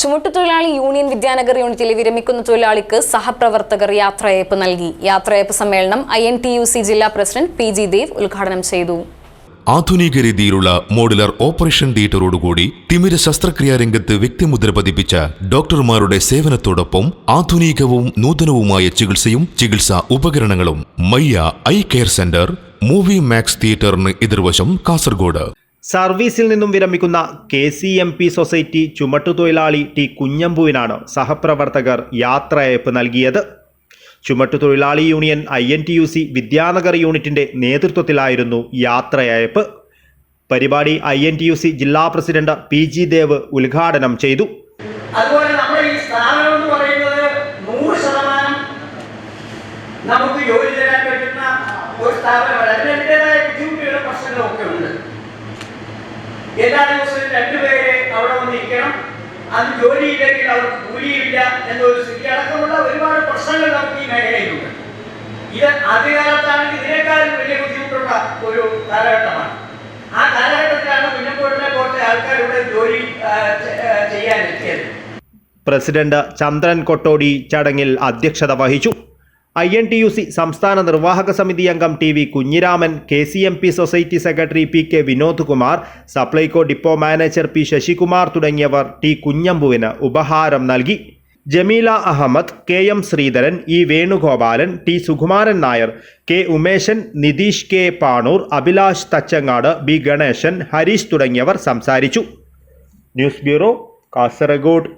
ചുമട്ടുതൊഴിലാളി union Vidyanagar യൂണിറ്റിലെ വിരമിക്കുന്ന തൊഴിലാളിക്ക് സഹപ്രവർത്തകർ യാത്രയയപ്പ് നൽകി. യാത്രയയപ്പ് സമ്മേളനം I N T U C ജില്ലാ പ്രസിഡന്റ് പി ജി ദേവ് ഉദ്ഘാടനം ചെയ്തു. ആധുനിക രീതിയിലുള്ള മോഡുലർ ഓപ്പറേഷൻ തിയേറ്ററോടുകൂടി തിമിര ശസ്ത്രക്രിയാ രംഗത്ത് വ്യക്തിമുദ്ര പതിപ്പിച്ച ഡോക്ടർമാരുടെ സേവനത്തോടൊപ്പം ആധുനികവും നൂതനവുമായ ചികിത്സയും ചികിത്സാ ഉപകരണങ്ങളും Mayya eye care centre Movie Max തിയേറ്ററിന് എതിർവശം കാസർഗോഡ്. സർവീസിൽ നിന്നും വിരമിക്കുന്ന K C M P society ചുമട്ടുതൊഴിലാളി T കുഞ്ഞമ്പുവിനാണ് സഹപ്രവർത്തകർ യാത്രയയപ്പ് നൽകിയത്. ചുമട്ടുതൊഴിലാളി union I N T U C Vidyanagar യൂണിറ്റിന്റെ നേതൃത്വത്തിലായിരുന്നു യാത്രയയപ്പ്. പരിപാടി I N T U C ജില്ലാ പ്രസിഡന്റ് പി ജി ദേവ് ഉദ്ഘാടനം ചെയ്തു. അതുപോലെ നമ്മുടെ ഈ സ്ഥാപനം എന്ന് പറയുന്നത് നൂറ് ശതമാനം നമുക്ക് ജോലി തരാൻ പറ്റുന്ന ഒരു സ്ഥാപനമല്ല അതിന് അതിന്റെതായ ബുദ്ധിമുട്ടുകളും പ്രശ്നങ്ങളും ഒക്കെ ഉണ്ട്. എല്ലാ ദിവസവും രണ്ടുപേരെ അവിടെ വന്നിരിക്കണം. അത് ജോലിയില്ലെങ്കിൽ അവർക്ക് കൂലിയില്ല എന്നൊരു സ്ഥിതി അടക്കമുള്ള ഒരുപാട് പ്രശ്നങ്ങൾ നമുക്ക് ഈ മേഖലയിലുണ്ട്. ഇത് ആദ്യകാലത്താണെങ്കിൽ ഇതിനേക്കാളും വലിയ ബുദ്ധിമുട്ടുള്ള ഒരു കാലഘട്ടമാണ്. ആ കാലഘട്ടത്തിലാണ് കുഞ്ഞപ്പോടിനെ പോലത്തെ ആൾക്കാർ ഇവിടെ ജോലി ചെയ്യാൻ പ്രസിഡന്റ് ചന്ദ്രൻ കൊട്ടോടി ചടങ്ങിൽ അധ്യക്ഷത വഹിച്ചു. I N T U C സംസ്ഥാന നിർവാഹക സമിതി അംഗം T V Kunhiraman K C M P society secretary P K Vinod Kumar Supplyco depot manager P Sasikumar തുടങ്ങിയവർ ടി കുഞ്ഞമ്പുവിന് ഉപഹാരം നൽകി. Jameela Ahmed K M Sreedharan E Venugopalan T Sukumaran Nair K Umeshan Nitheesh K Panoor Abhilash Thachangad B Ganeshan Harish തുടങ്ങിയവർ സംസാരിച്ചു. News bureau Kasaragod.